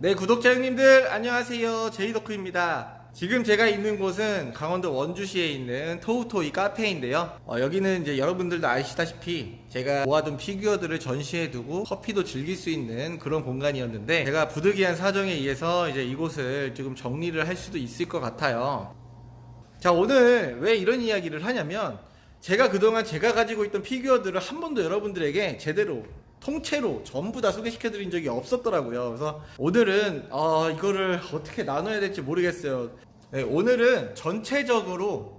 네, 구독자 형님들 안녕하세요. 제이덕후입니다. 지금 제가 있는 곳은 강원도 원주시에 있는 토우토이 카페인데요. 어, 여기는 이제 여러분들도 아시다시피 제가 모아둔 피규어들을 전시해두고 커피도 즐길 수 있는 그런 공간이었는데 제가 부득이한 사정에 의해서 이제 이곳을 조금 정리를 할 수도 있을 것 같아요. 자, 오늘 왜 이런 이야기를 하냐면 제가 그동안 제가 가지고 있던 피규어들을 한 번도 여러분들에게 제대로 통째로 전부 다 소개시켜 드린 적이 없었더라고요. 그래서 오늘은 어, 이거를 어떻게 나눠야 될지 모르겠어요. 네, 오늘은 전체적으로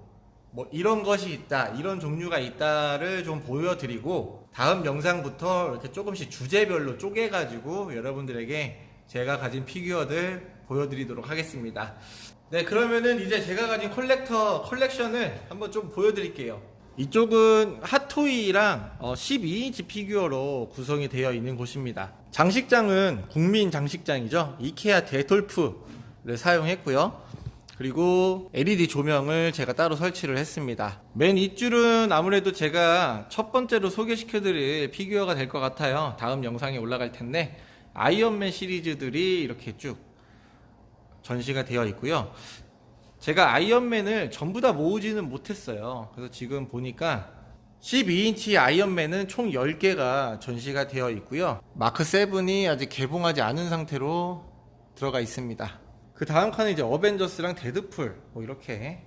뭐 이런 것이 있다, 이런 종류가 있다를 좀 보여드리고 다음 영상부터 이렇게 조금씩 주제별로 쪼개가지고 여러분들에게 제가 가진 피규어들 보여드리도록 하겠습니다. 네, 그러면은 이제 제가 가진 컬렉터 컬렉션을 한번 좀 보여드릴게요. 이쪽은 핫토이랑 어, 12인치 피규어로 구성이 되어 있는 곳입니다. 장식장은 국민 장식장이죠. 이케아 데톨프를 사용했고요. 그리고 LED 조명을 제가 따로 설치를 했습니다. 맨 윗줄은 아무래도 제가 첫 번째로 소개시켜드릴 피규어가 될 것 같아요. 다음 영상에 올라갈 텐데 아이언맨 시리즈들이 이렇게 쭉 전시가 되어 있고요. 제가 아이언맨을 전부 다 모으지는 못했어요. 그래서 지금 보니까 12인치 아이언맨은 총 10개가 전시가 되어 있고요. 마크 7이 아직 개봉하지 않은 상태로 들어가 있습니다. 그 다음 칸은 이제 어벤져스랑 데드풀 뭐 이렇게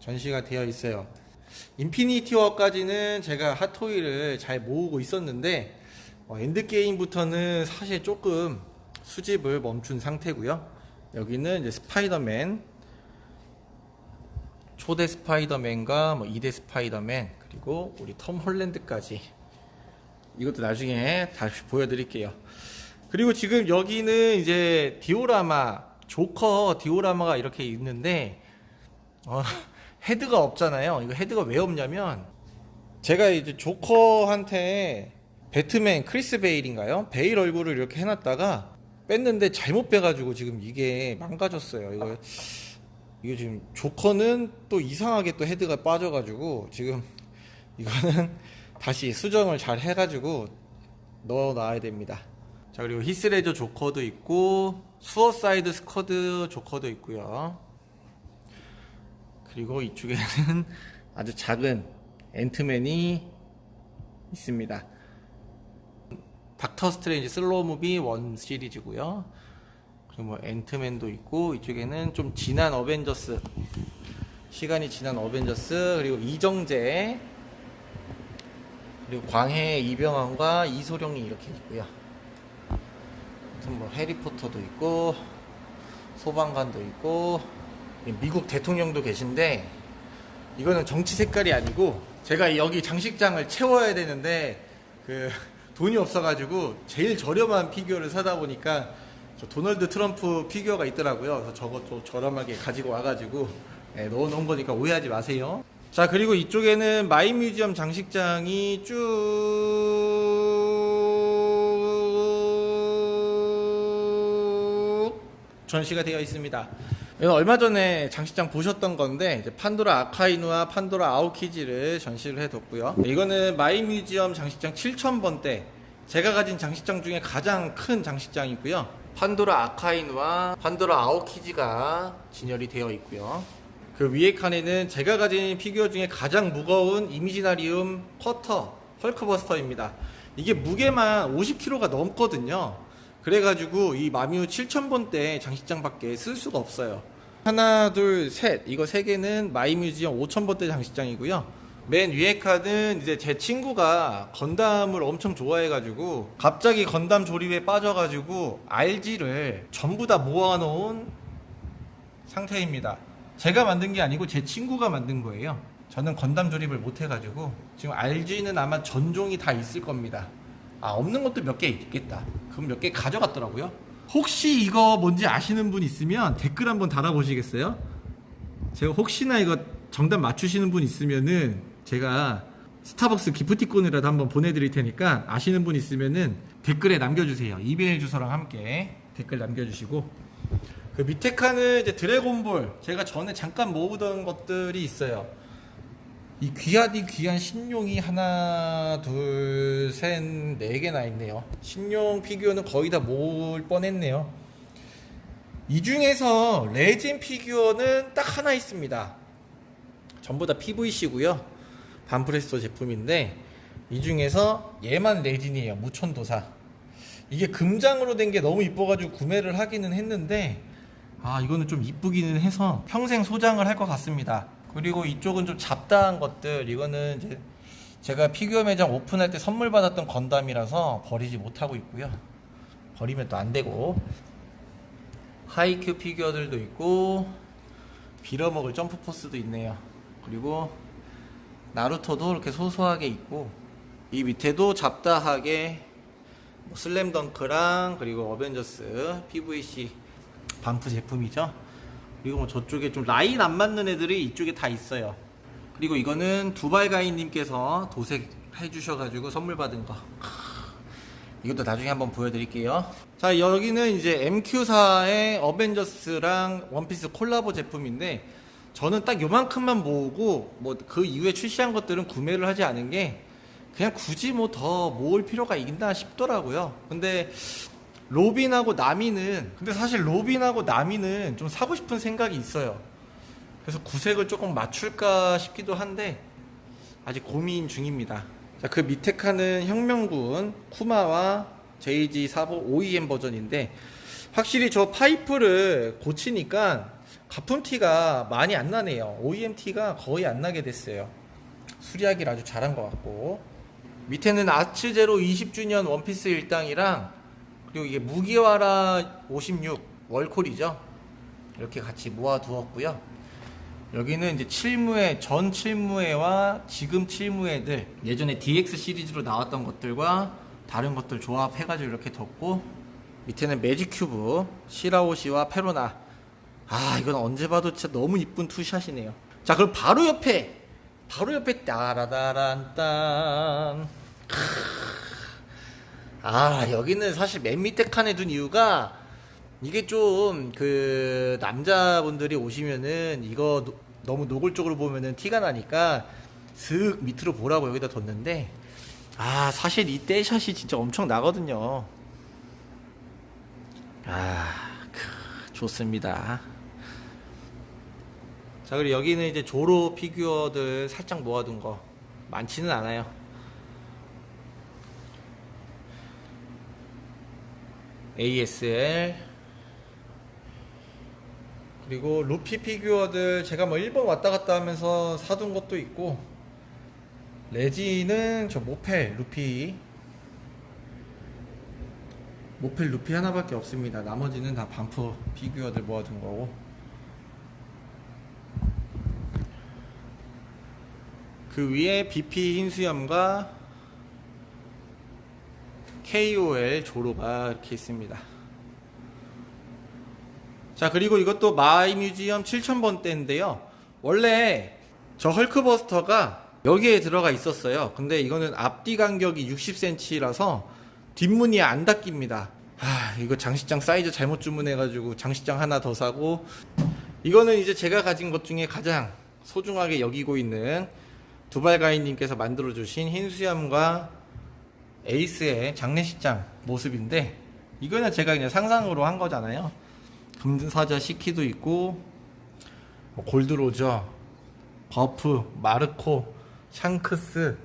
전시가 되어 있어요. 인피니티 워까지는 제가 핫토이를 잘 모으고 있었는데 어, 엔드게임부터는 사실 조금 수집을 멈춘 상태고요. 여기는 이제 스파이더맨 초대 스파이더맨과 뭐 2대 스파이더맨 그리고 우리 톰 홀랜드까지 이것도 나중에 다시 보여드릴게요. 그리고 지금 여기는 이제 디오라마 조커 디오라마가 이렇게 있는데 어, 헤드가 없잖아요. 이거 헤드가 왜 없냐면 제가 이제 조커한테 배트맨 크리스 베일인가요? 베일 얼굴을 이렇게 해놨다가 뺐는데 잘못 빼가지고 지금 이게 망가졌어요. 이거 이거 지금 조커는 또 이상하게 또 헤드가 빠져가지고 지금 이거는 다시 수정을 잘 해가지고 넣어 놔야 됩니다. 자 그리고 히스레저 조커도 있고 수어사이드 스쿼드 조커도 있고요. 그리고 이쪽에는 아주 작은 앤트맨이 있습니다. 닥터 스트레인지 슬로우 무비 원 시리즈고요. 그리고 뭐 앤트맨도 있고 이쪽에는 좀 지난 어벤져스 시간이 지난 어벤져스 그리고 이정재 그리고 광해 이병헌과 이소룡이 이렇게 있고요. 아무튼 뭐 해리포터도 있고 소방관도 있고 미국 대통령도 계신데 이거는 정치 색깔이 아니고 제가 여기 장식장을 채워야 되는데 그 돈이 없어가지고 제일 저렴한 피규어를 사다 보니까 저 도널드 트럼프 피규어가 있더라고요. 그래서 저것도 저렴하게 가지고 와가지고 네, 넣어놓은 거니까 오해하지 마세요. 자 그리고 이쪽에는 마이 뮤지엄 장식장이 쭉 전시가 되어 있습니다. 이건 얼마 전에 장식장 보셨던 건데 이제 판도라 아카이누와 판도라 아오키지를 전시를 해뒀고요. 이거는 마이 뮤지엄 장식장 7000번대 제가 가진 장식장 중에 가장 큰 장식장이고요. 판도라 아카이누와 판도라 아오키지가 진열이 되어 있고요. 그 위에 칸에는 제가 가진 피규어 중에 가장 무거운 이미지나리움 쿼터 헐크버스터입니다. 이게 무게만 50kg가 넘거든요. 그래가지고 이 마미우 7000번대 장식장밖에 쓸 수가 없어요. 하나, 둘, 셋. 이거 세 개는 마이뮤지엄 5000번대 장식장이고요. 맨 위에 칸은 이제 제 친구가 건담을 엄청 좋아해가지고 갑자기 건담 조립에 빠져가지고 RG를 전부 다 모아놓은 상태입니다. 제가 만든 게 아니고 제 친구가 만든 거예요. 저는 건담 조립을 못해가지고 지금 RG는 아마 전종이 다 있을 겁니다. 아 없는 것도 몇 개 있겠다. 그럼 몇 개 가져갔더라고요. 혹시 이거 뭔지 아시는 분 있으면 댓글 한번 달아보시겠어요? 제가 혹시나 이거 정답 맞추시는 분 있으면은 제가 스타벅스 기프티콘이라도 한번 보내드릴 테니까 아시는 분 있으면은 댓글에 남겨주세요. 이메일 주소랑 함께 댓글 남겨주시고 그 밑에 칸은 이제 드래곤볼 제가 전에 잠깐 모으던 것들이 있어요. 이이 귀한 신용이 하나 둘 셋 네 개나 있네요. 신용 피규어는 거의 다 모을 뻔했네요. 이 중에서 레진 피규어는 딱 하나 있습니다. 전부 다 PVC고요. 반프레스토 제품인데 이 중에서 얘만 레진이에요. 무천도사. 이게 금장으로 된 게 너무 이뻐가지고 구매를 하기는 했는데 아 이거는 좀 이쁘기는 해서 평생 소장을 할 것 같습니다 그리고 이쪽은 좀 잡다한 것들 이거는 이제 제가 피규어 매장 오픈할 때 선물 받았던 건담이라서 버리지 못하고 있고요. 버리면 또 안 되고. 하이큐 피규어들도 있고 빌어먹을 점프 포스도 있네요. 그리고 나루토도 이렇게 소소하게 있고 이 밑에도 잡다하게 뭐 슬램덩크랑 그리고 어벤져스 PVC 반프 제품이죠. 그리고 뭐 저쪽에 좀 라인 안 맞는 애들이 이쪽에 다 있어요. 그리고 이거는 두발가이님께서 도색 해 주셔가지고 선물 받은 거. 이것도 나중에 한번 보여드릴게요. 자 여기는 이제 MQ사의 어벤져스랑 원피스 콜라보 제품인데 저는 딱 요만큼만 모으고 뭐 그 이후에 출시한 것들은 구매를 하지 않은 게 그냥 굳이 뭐 더 모을 필요가 있나 싶더라고요. 근데 로빈하고 나미는 근데 사실 로빈하고 나미는 좀 사고 싶은 생각이 있어요. 그래서 구색을 조금 맞출까 싶기도 한데 아직 고민 중입니다. 자, 그 밑에 칸은 혁명군 쿠마와 JG45 OEM 버전인데 확실히 저 파이프를 고치니까 가품 티가 많이 안 나네요. OEM 티가 거의 안 나게 됐어요. 수리하기를 아주 잘한 것 같고 밑에는 아츠제로 20주년 원피스 일당이랑 그리고 이게 무기와라 56 월콜이죠. 이렇게 같이 모아두었고요. 여기는 이제 칠무회 전 칠무회와 지금 칠무회들 예전에 DX 시리즈로 나왔던 것들과 다른 것들 조합해가지고 이렇게 뒀고 밑에는 매직 큐브 시라오시와 페로나 아 이건 언제 봐도 진짜 너무 이쁜 투샷이네요. 자 그럼 바로 옆에 바로 옆에 따라다란 딴 아 여기는 사실 맨 밑에 칸에 둔 이유가 이게 좀 그 남자분들이 오시면은 이거 노- 너무 노골적으로 보면은 티가 나니까 슥 밑으로 보라고 여기다 뒀는데 아 사실 이 떼샷이 진짜 엄청 나거든요. 아 크, 좋습니다. 자 그리고 여기는 이제 조로 피규어들 살짝 모아둔 거. 많지는 않아요 ASL 그리고 루피 피규어들 제가 뭐 일본 왔다 갔다 하면서 사둔 것도 있고 레지는 저 모펠 루피. 모펠 루피 하나밖에 없습니다. 나머지는 다 반프 피규어들 모아둔 거고. 그 위에 BP 흰수염과 KOL 조로가 이렇게 있습니다. 자, 그리고 이것도 마이뮤지엄 7000번대인데요. 원래 저 헐크버스터가 여기에 들어가 있었어요. 근데 이거는 앞뒤 간격이 60cm라서 뒷문이 안 닫힙니다. 아, 이거 장식장 사이즈 잘못 주문해가지고 장식장 하나 더 사고 이거는 이제 제가 가진 것 중에 가장 소중하게 여기고 있는 두발가이님께서 만들어주신 흰수염과 에이스의 장례식장 모습인데 이거는 제가 그냥 상상으로 한 거잖아요. 금사자 시키도 있고 뭐 골드로저, 버프, 마르코, 샹크스,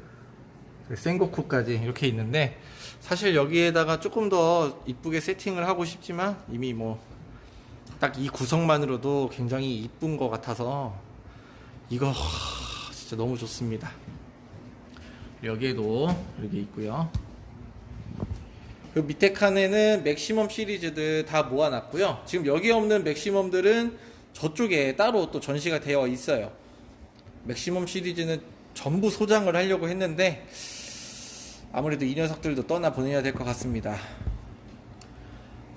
생고쿠까지 이렇게 있는데 사실 여기에다가 조금 더 이쁘게 세팅을 하고 싶지만 이미 뭐 딱 이 구성만으로도 굉장히 이쁜 것 같아서 이거 하, 진짜 너무 좋습니다. 여기에도 이렇게 있고요. 그 밑에 칸에는 맥시멈 시리즈들 다 모아놨고요. 지금 여기 없는 맥시멈들은 저쪽에 따로 또 전시가 되어 있어요. 맥시멈 시리즈는 전부 소장을 하려고 했는데 아무래도 이 녀석들도 떠나 보내야 될 것 같습니다.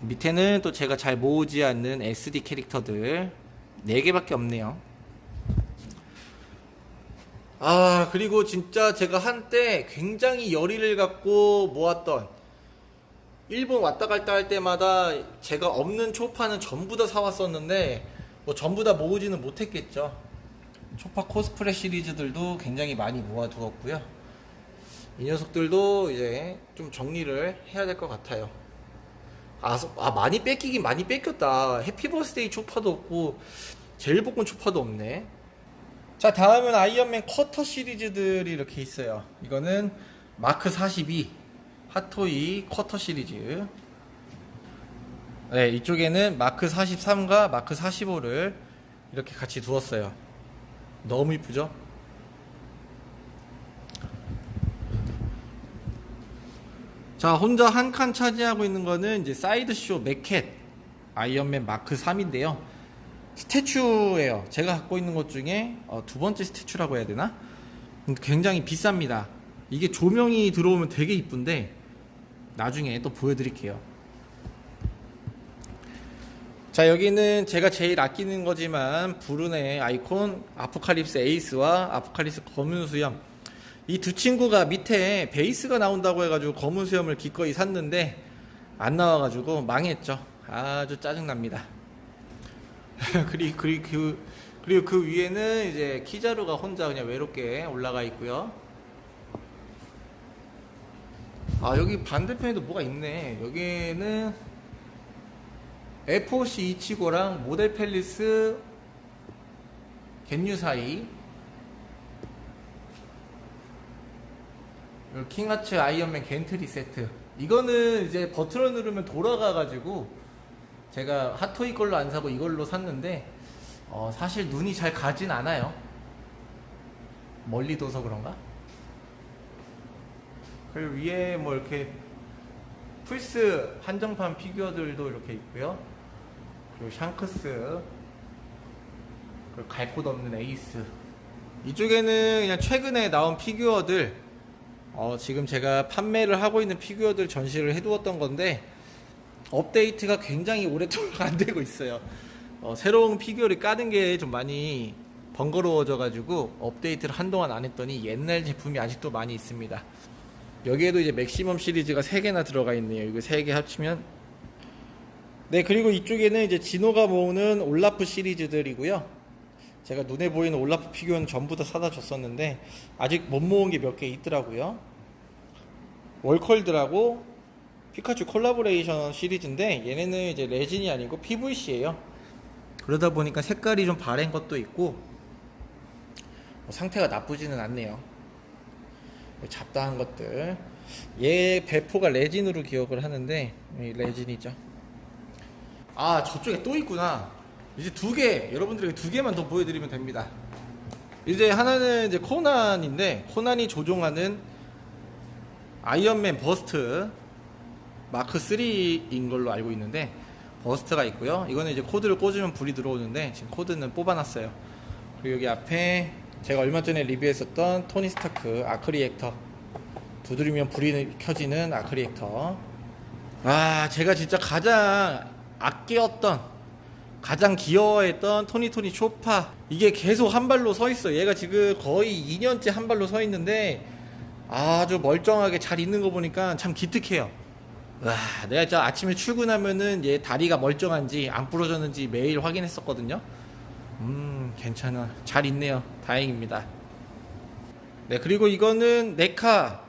밑에는 또 제가 잘 모으지 않는 SD 캐릭터들 4개밖에 없네요. 아, 그리고 진짜 제가 한때 굉장히 열의를 갖고 모았던 일본 왔다 갔다 할 때마다 제가 없는 초파는 전부 다 사왔었는데 뭐 전부 다 모으지는 못했겠죠. 초파 코스프레 시리즈들도 굉장히 많이 모아두었고요. 이 녀석들도 이제 좀 정리를 해야 될 것 같아요. 아, 서- 아, 많이 뺏기긴 많이 뺏겼다. 해피버스데이 초파도 없고 제일복권 초파도 없네. 자 다음은 아이언맨 쿼터 시리즈들이 이렇게 있어요. 이거는 마크 42 핫토이 쿼터 시리즈. 네 이쪽에는 마크 43과 마크 45를 이렇게 같이 두었어요. 너무 이쁘죠? 자 혼자 한 칸 차지하고 있는 거는 이제 사이드쇼 맥켓 아이언맨 마크 3인데요. 스태츄예요. 제가 갖고 있는 것 중에 어, 두 번째 스태츄라고 해야 되나? 음, 굉장히 비쌉니다. 이게 조명이 들어오면 되게 이쁜데 나중에 또 보여드릴게요. 자 여기는 제가 제일 아끼는 거지만 브룬의 아이콘 아포칼립스 에이스와 아포칼립스 검은 수염 이 두 친구가 밑에 베이스가 나온다고 해가지고 검은 수염을 기꺼이 샀는데 안 나와가지고 망했죠. 아주 짜증납니다. 그리고 그리고 그 그리고 그 위에는 이제 키자루가 혼자 그냥 외롭게 올라가 있고요. 아 여기 반대편에도 뭐가 있네. 여기는 F4C 이치고랑 모델 팰리스 겐유 사이 킹하츠 아이언맨 겐트리 세트 이거는 이제 버튼을 누르면 돌아가가지고 제가 핫토이 걸로 안 사고 이걸로 샀는데 어, 사실 눈이 잘 가진 않아요 멀리 둬서 그런가? 그리고 위에 뭐 이렇게 플스 한정판 피규어들도 이렇게 있고요 그리고 샹크스 그리고 갈곳 없는 에이스 이쪽에는 그냥 최근에 나온 피규어들 어, 지금 제가 판매를 하고 있는 피규어들 전시를 해두었던 건데 업데이트가 굉장히 오랫동안 안 되고 있어요. 어, 새로운 피규어를 까는 게 좀 많이 번거로워져 가지고 업데이트를 한동안 안 했더니 옛날 제품이 아직도 많이 있습니다. 여기에도 이제 맥시멈 시리즈가 3개나 들어가 있네요. 이거 3개 합치면 네, 그리고 이쪽에는 이제 진호가 모으는 올라프 시리즈들이고요. 제가 눈에 보이는 올라프 피규어는 전부 다 사다 줬었는데 아직 못 모은 게 몇 개 있더라고요. 월컬드라고 피카츄 콜라보레이션 시리즈인데 얘네는 이제 레진이 아니고 PVC예요. 그러다 보니까 색깔이 좀 바랜 것도 있고 뭐 상태가 나쁘지는 않네요. 잡다한 것들. 얘 배포가 레진으로 기억을 하는데 이 레진이죠. 아 저쪽에 또 있구나. 이제 두 개, 여러분들에게 두 개만 더 보여드리면 됩니다. 이제 하나는 이제 코난인데 코난이 조종하는 아이언맨 버스트 마크 3인 걸로 알고 있는데 버스트가 있고요. 이거는 이제 코드를 꽂으면 불이 들어오는데 지금 코드는 뽑아놨어요. 그리고 여기 앞에 제가 얼마 전에 리뷰했었던 토니 스타크 아크리액터. 두드리면 불이 켜지는 아크리액터. 아 제가 진짜 가장 아끼었던 가장 귀여워했던 토니 토니 쇼파. 이게 계속 한 발로 서 있어 얘가 지금 거의 2년째 한 발로 서 있는데 아주 멀쩡하게 잘 있는 거 보니까 참 기특해요. 와 내가 진짜 아침에 출근하면은 얘 다리가 멀쩡한지 안 부러졌는지 매일 확인했었거든요 음 괜찮아 잘 있네요 다행입니다 네 그리고 이거는 네카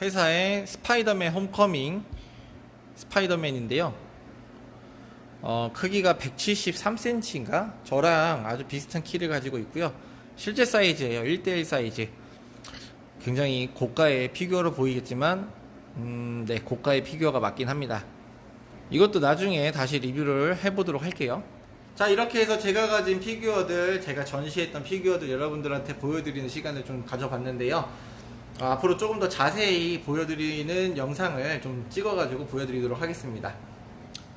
회사의 스파이더맨 홈커밍 스파이더맨인데요 어, 크기가 173cm인가? 저랑 아주 비슷한 키를 가지고 있고요. 실제 사이즈예요. 1대1 사이즈. 굉장히 고가의 피규어로 보이겠지만, 음, 네, 고가의 피규어가 맞긴 합니다. 이것도 나중에 다시 리뷰를 해보도록 할게요. 자, 이렇게 해서 제가 가진 피규어들, 제가 전시했던 피규어들 여러분들한테 보여드리는 시간을 좀 가져봤는데요. 어, 앞으로 조금 더 자세히 보여드리는 영상을 좀 찍어가지고 보여드리도록 하겠습니다.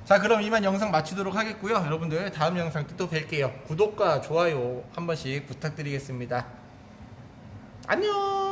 자 그럼 이만 영상 마치도록 하겠고요 여러분들 다음 영상 때 또 뵐게요 구독과 좋아요 한 번씩 부탁드리겠습니다 안녕